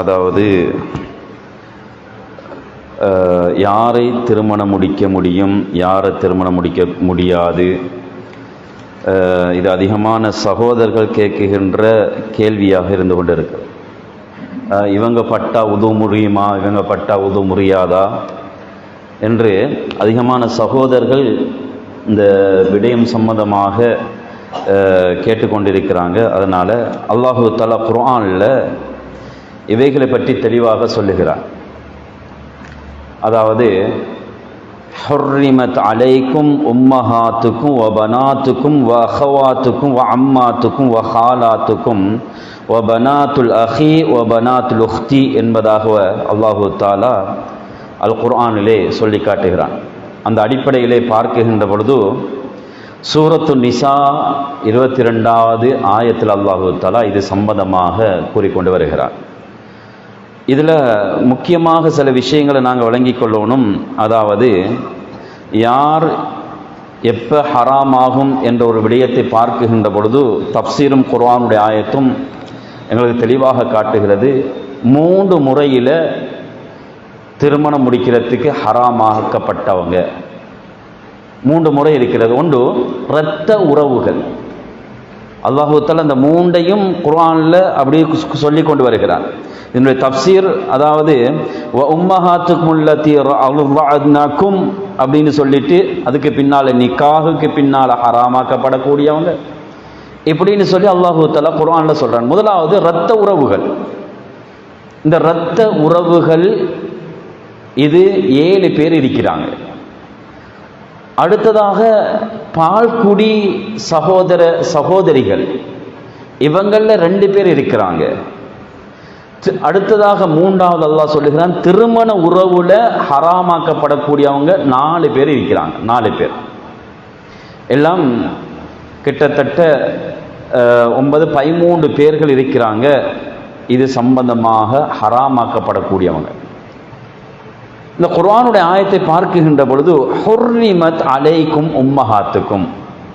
அதாவது யாரை திருமணம் முடிக்க முடியும் யாரை திருமணம் முடிக்க முடியாது? இது அதிகமான சகோதரர்கள் கேட்குகின்ற கேள்வியாக இருந்து கொண்டிருக்கு. இவங்க பட்டா உது முடியுமா இவங்க பட்டா உது முடியாதா என்று அதிகமான சகோதரர்கள் இந்த விடயம் சம்பந்தமாக கேட்டுக்கொண்டிருக்கிறாங்க. அதனால் அல்லாஹு தலா குரானில் இவைகளை பற்றி தெளிவாக சொல்லுகிறார். அதாவது ஹொர்ரிமத் அலைக்கும் உம்மஹாத்துக்கும் வ பனாத்துக்கும் வ அஹவாத்துக்கும் வ அம்மாத்துக்கும் வ ஹாலாத்துக்கும் வ பனாத்துல் அஹி வ பனாத்துல் உஹ்தி என்பதாக அல்லாஹு தாலா அல் குர்ஆனிலே சொல்லி காட்டுகிறான். அந்த அடிப்படையிலே பார்க்குகின்ற பொழுது சூரத்து நிசா இருபத்தி ரெண்டாவது ஆயத்தில் அல்லாஹு தாலா இது சம்பந்தமாக கூறிக்கொண்டு வருகிறார். இதில் முக்கியமாக சில விஷயங்களை நாங்கள் வழங்கிக் கொள்ளணும். அதாவது யார் எப்போ ஹராமாகும் என்ற ஒரு விடயத்தை பார்க்குகின்ற பொழுது தப்சீரும் குர்வானுடைய ஆயத்தும் எங்களுக்கு தெளிவாக காட்டுகிறது. மூன்று முறையில் திருமணம் முடிக்கிறதுக்கு ஹராமாக்கப்பட்டவங்க. மூன்று முறை இருக்கிறது. ஒன்று இரத்த உறவுகள். அல்லாஹூத்தால் அந்த மூண்டையும் குர்ஆனில் அப்படியே சொல்லி கொண்டு வருகிறான். இதனுடைய தப்சீர் அதாவது உம்மஹாத்துக்கும் உள்ளத்தி அழுவாத்னாக்கும் அப்படின்னு சொல்லிட்டு அதுக்கு பின்னால் நிக்காகுக்கு பின்னால் ஹராமாக்கப்படக்கூடியவங்க. இப்படின்னு சொல்லி அல்லாஹு தலா குர்ஆனில் சொல்கிறான் முதலாவது இரத்த உறவுகள். இந்த இரத்த உறவுகள் இது ஏழு பேர் இருக்கிறாங்க. அடுத்ததாக பால்குடி சகோதர சகோதரிகள் இவங்களில் ரெண்டு பேர் இருக்கிறாங்க. அடுத்ததாக மூன்றாவது அல்லாஹ் சொல்லுகிறான் திருமண உறவுல ஹராமாக்கப்படக்கூடியவங்க நாலு பேர் இருக்கிறாங்க நாலு பேர். எல்லாம் கிட்டத்தட்ட ஒன்பது பதிமூன்று பேர்கள் இருக்கிறாங்க. இது சம்பந்தமாக ஹராமாக்கப்படக்கூடியவங்க. இந்த குர்ஆனுடைய ஆயத்தை பார்க்குகின்ற பொழுது ஹொர்ரிமத் அலைக்கும் உம்மஹாத்துக்கும்.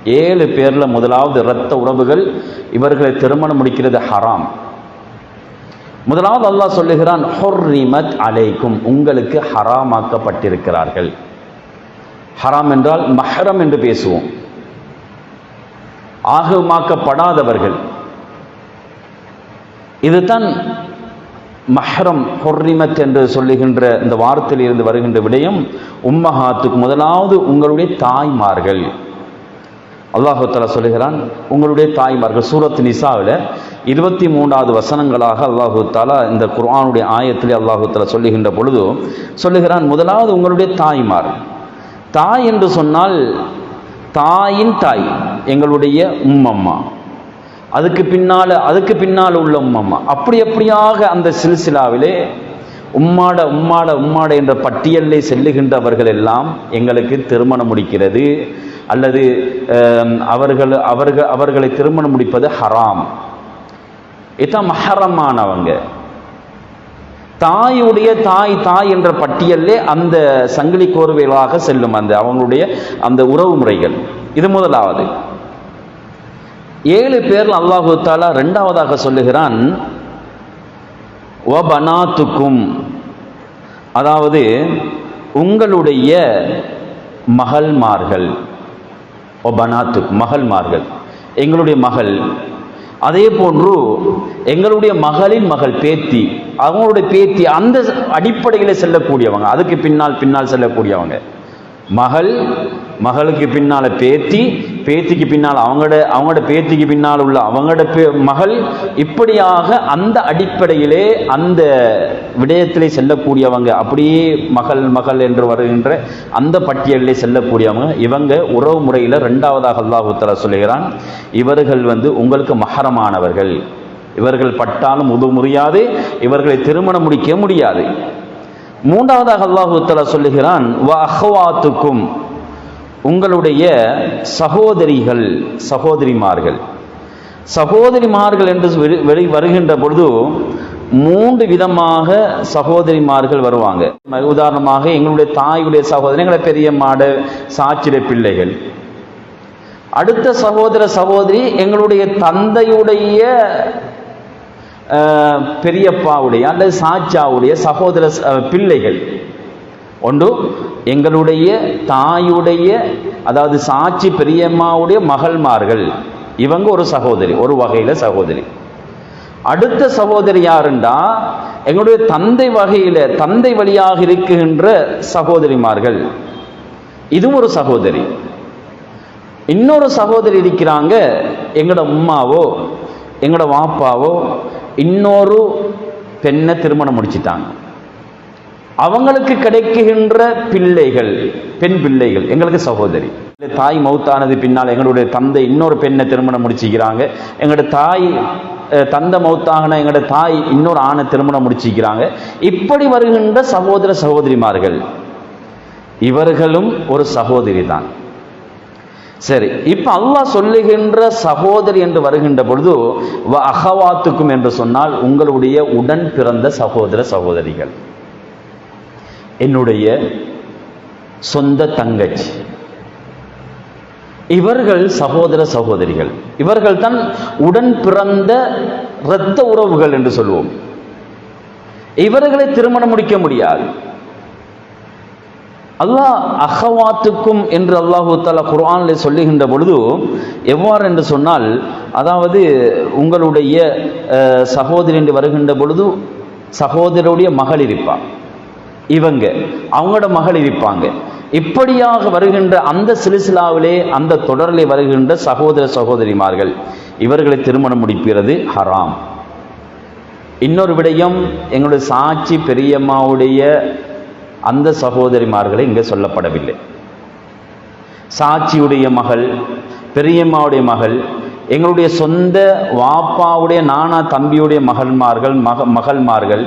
ஏழு பேர்ல முதலாவது இரத்த உறவுகள் இவர்களை திருமணம் முடிக்கிறது ஹராம். முதலாவது அல்லாஹ் சொல்லுகிறான் ஹொர்ரிமத் அலைக்கும். உங்களுக்கு ஹராமாக்கப்பட்டிருக்கிறார்கள். ஹராம் என்றால் மஹரம் என்று பேசுவோம். ஆகமாக்கப்படாதவர்கள். இதுதான் மஹ்ரம் ஹொர்ரிமத் என்று சொல்லுகின்ற இந்த வாரத்தில் இருந்து வருகின்ற விடயம் உம்மஹாத்துக்கு முதலாவது உங்களுடைய தாய்மார்கள். அல்லாஹு சொல்லுகிறான் உங்களுடைய தாய்மார்கள். சூரத் நிசாவில் இருபத்தி மூன்றாவது வசனங்களாக அல்லாஹு தாலா இந்த குர்ஆனுடைய ஆயத்திலே அல்லாஹு சொல்லுகின்ற பொழுது சொல்லுகிறான் முதலாவது உங்களுடைய தாய்மார். தாய் என்று சொன்னால் தாயின் தாய் எங்களுடைய உம்மம்மா. அதுக்கு பின்னால் அதுக்கு பின்னால் உள்ள உம்மம்மா அப்படி அப்படியாக அந்த சில்சிலாவிலே உம்மாட உம்மாட உம்மாட என்ற பட்டியலிலே செல்லுகின்றவர்கள் எல்லாம் எங்களுக்கு திருமணம் முடிக்கிறது. அல்லது அவர்கள் அவர்கள் அவர்களை திருமணம் முடிப்பது ஹராம். இதான் மஹரமானவங்க. தாயுடைய தாய் தாய் என்ற பட்டியலே அந்த சங்கிலி கோர்வைகளாக செல்லும் அந்த அவங்களுடைய அந்த உறவு முறைகள். இது முதலாவது. ஏழு பேர்ல அல்லாஹு தாலா ரெண்டாவதாக சொல்லுகிறான் வபனாத்துக்கும். அதாவது உங்களுடைய மகள்மார்கள் ஒபனாத்து மகள்மார்கள். எங்களுடைய மகள். அதே போன்று எங்களுடைய மகளின் மகள் பேத்தி அவங்களுடைய பேத்தி அந்த அடிப்படையில் செல்லக்கூடியவங்க அதுக்கு பின்னால் பின்னால் செல்லக்கூடியவங்க. மகள் மகளுக்கு பின்னால் பேத்தி பேத்திக்கு பின்னால் அவங்களோட அவங்களோட பேத்திக்கு பின்னால் உள்ள அவங்களோட பே மகள் இப்படியாக அந்த அடிப்படையிலே அந்த விடயத்திலே செல்லக்கூடியவங்க அப்படியே மகள் மகள் என்று வருகின்ற அந்த பட்டியலிலே செல்லக்கூடியவங்க இவங்க உறவு முறையில் ரெண்டாவதாக அல்லாஹு சொல்லுகிறான் இவர்கள் வந்து உங்களுக்கு மகரமானவர்கள் இவர்கள் பட்டாலும் உதவ முடியாது இவர்களை திருமணம் முடிக்க முடியாது. மூன்றாவதாக அல்லாஹுத்தலா சொல்லுகிறான் வ அஹ்வாத்துக்கும் உங்களுடைய சகோதரிகள் சகோதரிமார்கள். சகோதரிமார்கள் என்று வெளி- வெளி வருகின்ற பொழுது மூன்று விதமாக சகோதரிமார்கள் வருவாங்க. உதாரணமாக எங்களுடைய தாயுடைய சகோதரி எங்களை பெரிய மாடு சாச்சிட பிள்ளைகள். அடுத்த சகோதர சகோதரி எங்களுடைய தந்தையுடைய அஹ், பெரியப்பாவுடைய அல்லது சாச்சாவுடைய சகோதர பிள்ளைகள். ஒன்று எங்களுடைய தாயுடைய அதாவது சாட்சி பெரியம்மாவுடைய மகள்மார்கள். இவங்க ஒரு சகோதரி ஒரு வகையில் சகோதரி. அடுத்த சகோதரி யாருண்டா? எங்களுடைய தந்தை வகையில் தந்தை வழியாக இருக்கின்ற சகோதரிமார்கள். இதுவும் ஒரு சகோதரி. இன்னொரு சகோதரி இருக்கிறாங்க எங்களோட உம்மாவோ எங்களோட வாப்பாவோ இன்னொரு பெண்ணை திருமணம் முடிச்சிட்டாங்க. அவங்களுக்கு கிடைக்குகின்ற பிள்ளைகள் பெண் பிள்ளைகள் எங்களுக்கு சகோதரி. தாய் மௌத்தானது பின்னால் எங்களுடைய தந்தை இன்னொரு பெண்ணை திருமணம் முடிச்சிக்கிறாங்க. எங்களோட தாய் அஹ், தந்தை மௌத்தாகன எங்களோட தாய் இன்னொரு ஆணை திருமணம் முடிச்சிக்கிறாங்க. இப்படி வருகின்ற சகோதர சகோதரிமார்கள் இவர்களும் ஒரு சகோதரி தான். சரி இப்ப அல்லாஹ் சொல்லுகின்ற சகோதரி என்று வருகின்ற பொழுது வ அகவாத்துக்கும் என்று சொன்னால் உங்களுடைய உடன் பிறந்த சகோதர சகோதரிகள். என்னுடைய சொந்த தங்கச்சி. இவர்கள் சகோதர சகோதரிகள். இவர்கள் தான் உடன் பிறந்த இரத்த உறவுகள் என்று சொல்லுவோம் இவர்களை திருமணம் முடிக்க முடியாது. அல்லாஹ் அஹவாத்துக்கும் என்று அல்லாஹு தாலா குர்ஆனில் சொல்லுகின்ற பொழுது எவ்வாறு என்று சொன்னால் அதாவது உங்களுடைய சகோதரி என்று வருகின்ற பொழுது சகோதரருடைய மகள் இருப்பார் இவங்க அவங்களோட மகள் இருப்பாங்க. இப்படியாக வருகின்ற அந்த சிலிசிலாவிலே அந்த தொடரிலே வருகின்ற சகோதர சகோதரிமார்கள் இவர்களை திருமணம் முடிக்கிறது ஹராம். இன்னொரு விடயம் எங்களுடைய சாட்சி பெரியம்மாவுடைய அந்த சகோதரிமார்களை இங்கே சொல்லப்படவில்லை. சாட்சியுடைய மகள் பெரியம்மாவுடைய மகள் எங்களுடைய சொந்த வாப்பாவுடைய நானா தம்பியுடைய மகள்மார்கள் மக மகள்மார்கள்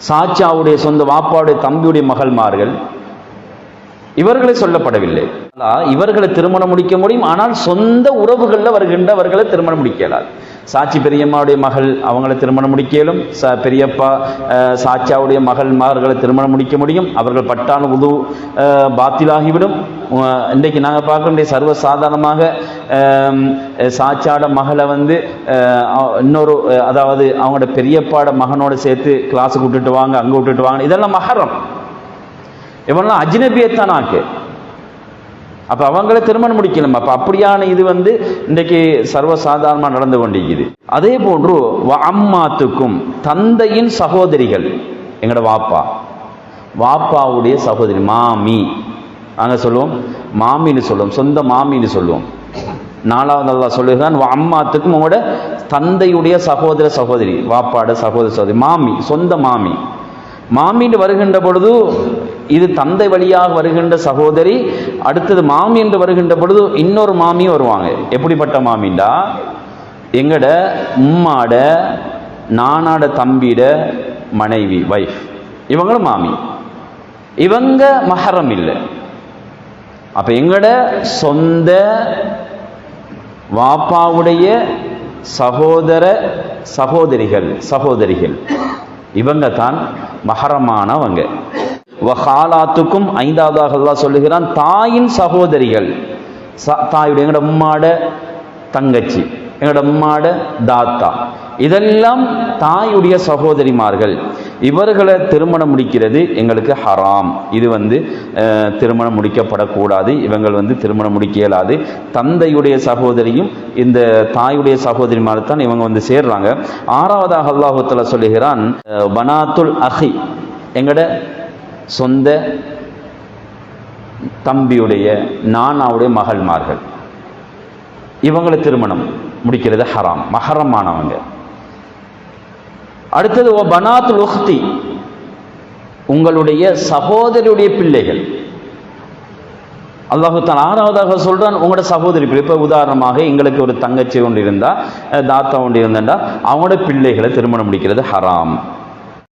சாச்சாவுடைய சொந்த வாப்பாவுடைய தம்பியுடைய மகள்மார்கள் இவர்களை சொல்லப்படவில்லை. இவர்களை திருமணம் முடிக்க முடியும் ஆனால் சொந்த உறவுகளில் வருகின்றவர்களை திருமணம் முடிக்க இயலாது சாட்சி பெரியம்மாவுடைய மகள் அவங்கள திருமணம் முடிக்கலும் ச பெரியப்பா அஹ், சாச்சாவுடைய மகள்மார்களை திருமணம் முடிக்க முடியும் அவர்கள் பட்டான உது பாத்திலாகிவிடும். இன்றைக்கு நாங்கள் பார்க்க சர்வ சாதாரணமாக சாச்சாட மகளை வந்து இன்னொரு அதாவது அவங்களோட பெரியப்பாட மகனோட சேர்த்து கிளாஸுக்கு விட்டுட்டு வாங்க அங்கே விட்டுட்டு வாங்க. இதெல்லாம் மகரம் இவெல்லாம் அஜ்னபியத்தான் ஆக்கு. அப்ப அவங்கள திருமணம் முடிக்கணும். அப்போ அப்படியான இது வந்து இன்றைக்கு சர்வசாதாரணமாக நடந்து கொண்டிருக்குது. அதே போன்று அம்மாத்துக்கும் தந்தையின் சகோதரிகள் எங்களோட வாப்பா. வாப்பாவுடைய சகோதரி மாமி. நாங்கள் சொல்லுவோம் மாமின்னு சொல்லுவோம் சொந்த மாமின்னு சொல்லுவோம். நாலாவது அல்லாஹ் சொல்லுகிறான் அம்மாத்துக்கும் உங்களோட தந்தையுடைய சகோதர சகோதரி. வாப்பாட சகோதர சகோதரி. மாமி சொந்த மாமி. மாமின்னு வருகின்ற பொழுது இது தந்தை வழியாக வருகின்ற சகோதரி அடுத்தது மாமி என்று வருகின்ற பொழுது இன்னொரு மாமியும் வருவாங்க. எப்படிப்பட்ட மாமின்டா எங்கட உம்மாட நானாட தம்பிட மனைவி வைஃப் இவங்களும் மாமி. இவங்க மஹரம் இல்லை. அப்ப எங்கட சொந்த வாப்பாவுடைய சகோதர சகோதரிகள் சகோதரிகள். இவங்க தான் மகரமானவங்க வஹாலாத்துக்கும் ஐந்தாவதாக சொல்லுகிறான் தாயின் சகோதரிகள். ச- தாயுடைய எங்கட உம்மாட தங்கச்சி எங்கட உம்மாட தாத்தா. இதெல்லாம் தாயுடைய சகோதரிமார்கள். இவர்களை திருமணம் முடிக்கிறது எங்களுக்கு ஹராம். இது வந்து திருமணம் முடிக்கப்படக்கூடாது. இவங்கள் வந்து திருமணம் முடிக்க இயலாது தந்தையுடைய சகோதரியும் இந்த தாயுடைய சகோதரிமார் தான் இவங்க வந்து சேர்றாங்க. ஆறாவதாக அல்லாஹுத்தல சொல்லுகிறான் வனாத்துல் பனாத்துல் அஹி எங்கட சொந்த தம்பியுடைய நானாவுடைய மகள்மார்கள். இவங்களை திருமணம் முடிக்கிறது ஹராம் மஹரமானவங்க அடுத்தது ஓ பனாத் உஹ்தி உங்களுடைய சகோதரியுடைய பிள்ளைகள். அல்லாஹுத்தான் ஆறாவதாக சொல்கிறான் உங்களோட சகோதரி பிள்ளை. இப்போ உதாரணமாக எங்களுக்கு ஒரு தங்கச்சி ஒன்று இருந்தால் தாத்தா ஒன்று இருந்தா அவங்களோட பிள்ளைகளை திருமணம் முடிக்கிறது ஹராம்.